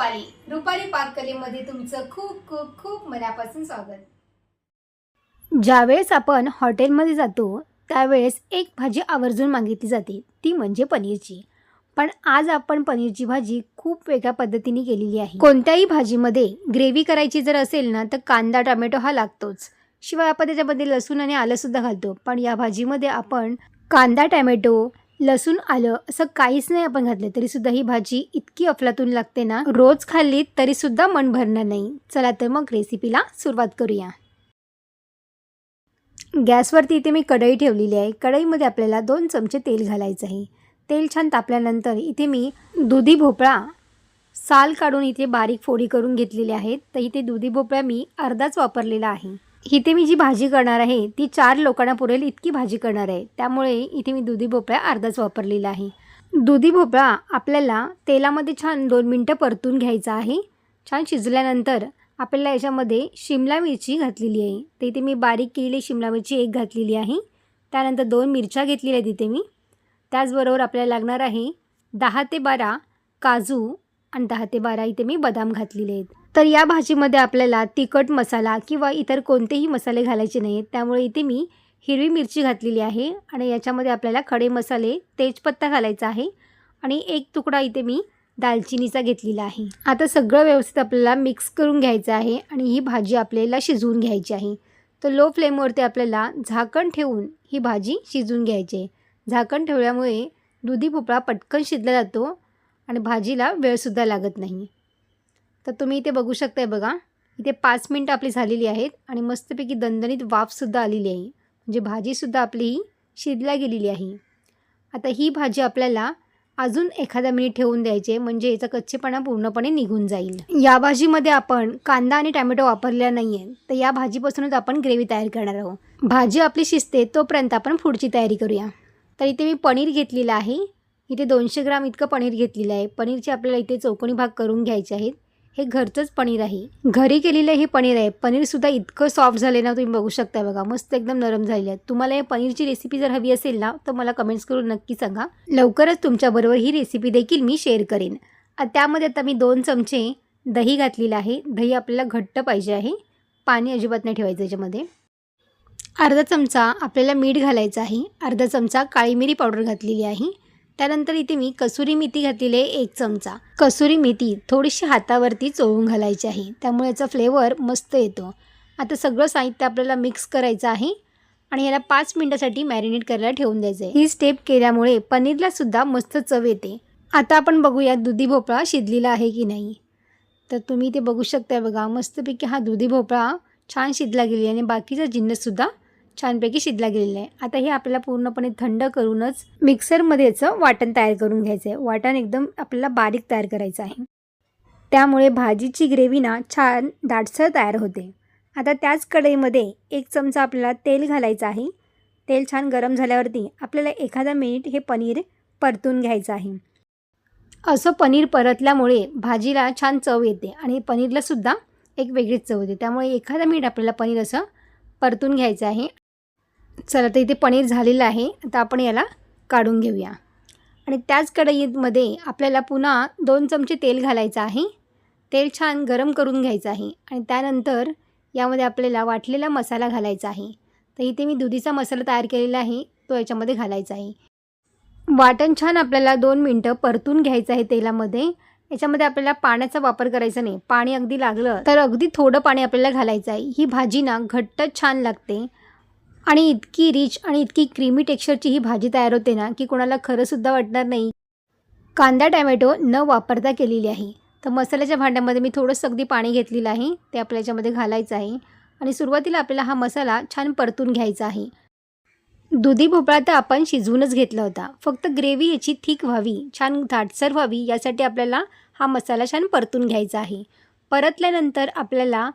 रुपाली. रुपाली पाककलेमध्ये तुमचं खूप खूप खूप मनापासून स्वागत. ज्यावेळेस आपण हॉटेलमध्ये जातो त्यावेळेस एक भाजी आवर्जून मागितली जाते. ती म्हणजे पनीरची. पण आज आपण पनीरची भाजी खूप वेगळ्या पद्धतीने केलेली आहे. कोणत्याही भाजीमध्ये ग्रेव्ही करायची जर असेल ना तर कांदा टोमॅटो हा लागतोच. शिवाय आपण त्याच्यामध्ये लसूण आणि आलंसुद्धा घालतो. पण या भाजीमध्ये आपण कांदा टॅमॅटो लसूण आलं असं काहीच नाही आपण घातलं तरीसुद्धा ही भाजी इतकी अफलातून लागते ना रोज खाल्ली तरीसुद्धा मन भरणार नाही. चला तर मग रेसिपीला सुरुवात करूया. गॅसवरती इथे मी कढई ठेवलेली आहे. कढईमध्ये आपल्याला दोन चमचे तेल घालायचं आहे. तेल छान तापल्यानंतर इथे मी दुधी भोपळा साल काढून इथे बारीक फोडी करून घेतलेली आहेत. तर इथे दुधी भोपळा मी अर्धाच वापरलेला आहे. इथे मी जी भाजी करणार आहे ती चार लोकांना पुरेल इतकी भाजी करणार आहे. त्यामुळे इथे मी दुधी भोपळा अर्धाच वापरलेला आहे. दुधी भोपळा आपल्याला तेलामध्ये छान दोन मिनटं परतून घ्यायचा आहे. छान शिजल्यानंतर आपल्याला याच्यामध्ये शिमला मिरची घातलेली आहे. तर इथे मी बारीक केलेली शिमला मिरची एक घातलेली आहे. त्यानंतर दोन मिरच्या घेतलेल्या आहेत इथे मी. त्याचबरोबर आपल्याला लागणार आहे दहा ते बारा काजू आणि दहा ते बारा इथे मी बदाम घातलेले आहेत. तर या भाजीमध्ये आपल्याला तिखट मसाला किंवा इतर कोणतेही मसाले घालायचे नाही त्यामुळे इथे मी हिरवी मिरची घातलेली आहे आणि याच्यामध्ये आपल्याला खडे मसाले तेजपत्ता घालायचा आहे आणि एक तुकडा इथे मी दालचिनीचा घेतलेला आहे. आता सगळं व्यवस्थित आपल्याला मिक्स करून घ्यायचं आहे आणि ही भाजी आपल्याला शिजवून घ्यायची आहे. तर लो फ्लेमवरती आपल्याला झाकण ठेवून ही भाजी शिजवून घ्यायची आहे. झाकण ठेवल्यामुळे दुधी भोपळा पटकन शिजला जातो आणि भाजीला वेळसुद्धा लागत नाही. तर तुम्ही इथे बघू शकताय बघा इथे पाच मिनटं आपली झालेली आहेत आणि मस्तपैकी दणदणीत वाफसुद्धा आलेली आहे. म्हणजे भाजीसुद्धा आपली ही शिजल्या गेलेली आहे. आता ही भाजी आपल्याला अजून एखादा मिनिट ठेवून द्यायचे म्हणजे याचा कच्चेपणा पूर्णपणे निघून जाईल. या भाजीमध्ये आपण कांदा आणि टॅमॅटो वापरलेला नाही आहे तर या भाजीपासूनच आपण ग्रेव्ही तयार करणार आहोत. भाजी आपली शिजते तोपर्यंत आपण पुढची तयारी करूया. तर इथे मी पनीर घेतलेलं आहे. इथे दोनशे ग्राम इतकं पनीर घेतलेलं आहे. पनीरचे आपल्याला इथे चौकोनी भाग करून घ्यायचे आहेत. हे घरचंच पनीर आहे. घरी केलेलं हे पनीर आहे. पनीरसुद्धा इतकं सॉफ्ट झाले ना तुम्ही बघू शकता बघा. मस्त एकदम नरम झालेलं आहे. तुम्हाला हे पनीरची रेसिपी जर हवी असेल ना तर मला कमेंट्स करून नक्की सांगा. लवकरच तुमच्याबरोबर ही रेसिपी देखील मी शेअर करेन. त्यामध्ये आता मी दोन चमचे दही घातलेलं आहे. दही आपल्याला घट्ट पाहिजे आहे. पाणी अजिबात नाही ठेवायचं याच्यामध्ये. अर्धा चमचा आपल्याला मीठ घालायचं आहे. अर्धा चमचा काळी मिरी पावडर घातलेली आहे. त्यानंतर इथे मी कसुरी मेथी घातलेली आहे एक चमचा. कसुरी मेथी थोडीशी हातावरती चोळून घालायची आहे. त्यामुळे याचा फ्लेवर मस्त येतो. आता सगळं साहित्य आपल्याला मिक्स करायचं आहे आणि याला पाच मिनटासाठी मॅरिनेट करायला ठेवून द्यायचं आहे ही स्टेप केल्यामुळे पनीरला सुद्धा मस्त चव येते. आता आपण बघूया दुधी भोपळा शिजलेला आहे की नाही. तर तुम्ही ते बघू शकताय बघा मस्तपैकी हा दुधी भोपळा छान शिजला गेली आहे आणि बाकीचा जिन्नससुद्धा छानपैकी शिजला गेलेला आहे आता हे आपल्याला पूर्णपणे थंड करूनच मिक्सरमध्ये याचं वाटण तयार करून घ्यायचं आहे. वाटण एकदम आपल्याला बारीक तयार करायचं आहे. त्यामुळे भाजीची ग्रेव्ही ना छान दाटसर तयार होते. आता त्याच कढईमध्ये एक चमचा आपल्याला तेल घालायचं आहे. तेल छान गरम झाल्यावरती आपल्याला एखादा मिनिट हे पनीर परतून घ्यायचं आहे. असं पनीर परतल्यामुळे भाजीला छान चव येते आणि पनीरलासुद्धा एक वेगळीच चव येते. त्यामुळे एखादा मिनिट आपल्याला पनीर असं परतून घ्यायचं आहे. चला तर इथे पनीर झालेलं आहे. आता आपण याला काढून घेऊया. आणि त्याच कढईमध्ये आपल्याला पुन्हा दोन चमचे तेल घालायचं आहे. तेल छान गरम करून घ्यायचं आहे. आणि त्यानंतर यामध्ये आपल्याला वाटलेला मसाला घालायचा आहे. तर इथे मी दुधीचा मसाला तयार केलेला आहे. तो याच्यामध्ये घालायचा आहे. वाटण छान आपल्याला दोन मिनटं परतून घ्यायचं आहे तेलामध्ये. याच्यामध्ये आपल्याला पाण्याचा वापर करायचा नाही. पाणी अगदी लागलं तर अगदी थोडं पाणी आपल्याला घालायचं आहे. ही भाजी ना घट्ट छान लागते. आणि इतकी रिच आणि इतकी क्रीमी टेक्स्चरची ही भाजी तयार होते ना की कोणाला खरंसुद्धा वाटणार नाही. कांदा टॅमॅटो न वापरता केलेली आहे. तर मसाल्याच्या भांड्यामध्ये मी थोडंसं अगदी पाणी घेतलेलं आहे. ते आपल्या याच्यामध्ये घालायचं आहे. आणि सुरुवातीला आपल्याला हा मसाला छान परतून घ्यायचा आहे. दुधी भोपळा तर आपण शिजवूनच घेतला होता. फक्त ग्रेव्ही याची थिक व्हावी छान धाटसर व्हावी यासाठी आपल्याला हा मसाला छान परतून घ्यायचा आहे. परतल्यानंतर आपल्याला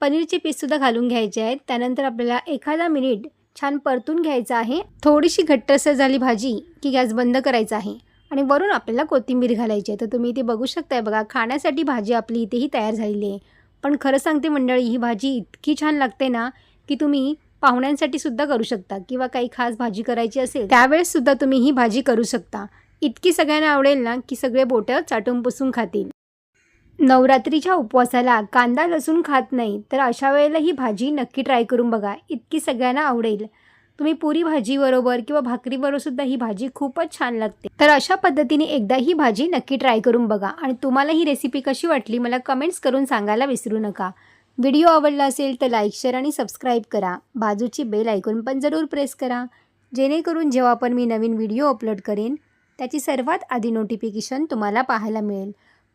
पनीरचे पीससुद्धा घालून घ्यायचे आहेत. त्यानंतर आपल्याला एखादा मिनिट छान परतून घ्यायचं आहे. थोडीशी घट्टसर झाली भाजी की गॅस बंद करायचा आहे. आणि वरून आपल्याला कोथिंबीर घालायची आहे. तर तुम्ही इथे बघू शकताय बघा खाण्यासाठी भाजी आपली इथेही तयार झालेली आहे. पण खरं सांगते मंडळी ही भाजी इतकी छान लागते ना की तुम्ही पाहुण्यांसाठी सुद्धा करू शकता किंवा काही खास भाजी करायची असेल त्यावेळेस सुद्धा तुम्ही ही भाजी करू शकता. इतकी सगळ्यांना आवडेल ना की सगळे बोटं चाटून पुसून खातील. नवरात्रीच्या उपवासाला कांदा लसूण खात नाही तर अशा वेळेला ही भाजी नक्की ट्राय करून बघा. इतकी सगळ्यांना आवडेल. तुम्ही पुरी भाजीबरोबर किंवा भाकरीबरोबर सुद्धा ही भाजी खूपच छान लागते. तर अशा पद्धतीने एकदा ही भाजी नक्की ट्राय करून बघा. आणि तुम्हाला ही रेसिपी कशी वाटली मला कमेंट्स करून सांगायला विसरू नका. व्हिडिओ आवडला असेल तर लाईक शेअर आणि सबस्क्राईब करा. बाजूची बेल ऐकून पण जरूर प्रेस करा. जेणेकरून जेव्हा पण मी नवीन व्हिडिओ अपलोड करेन त्याची सर्वात आधी नोटिफिकेशन तुम्हाला पाहायला मिळेल.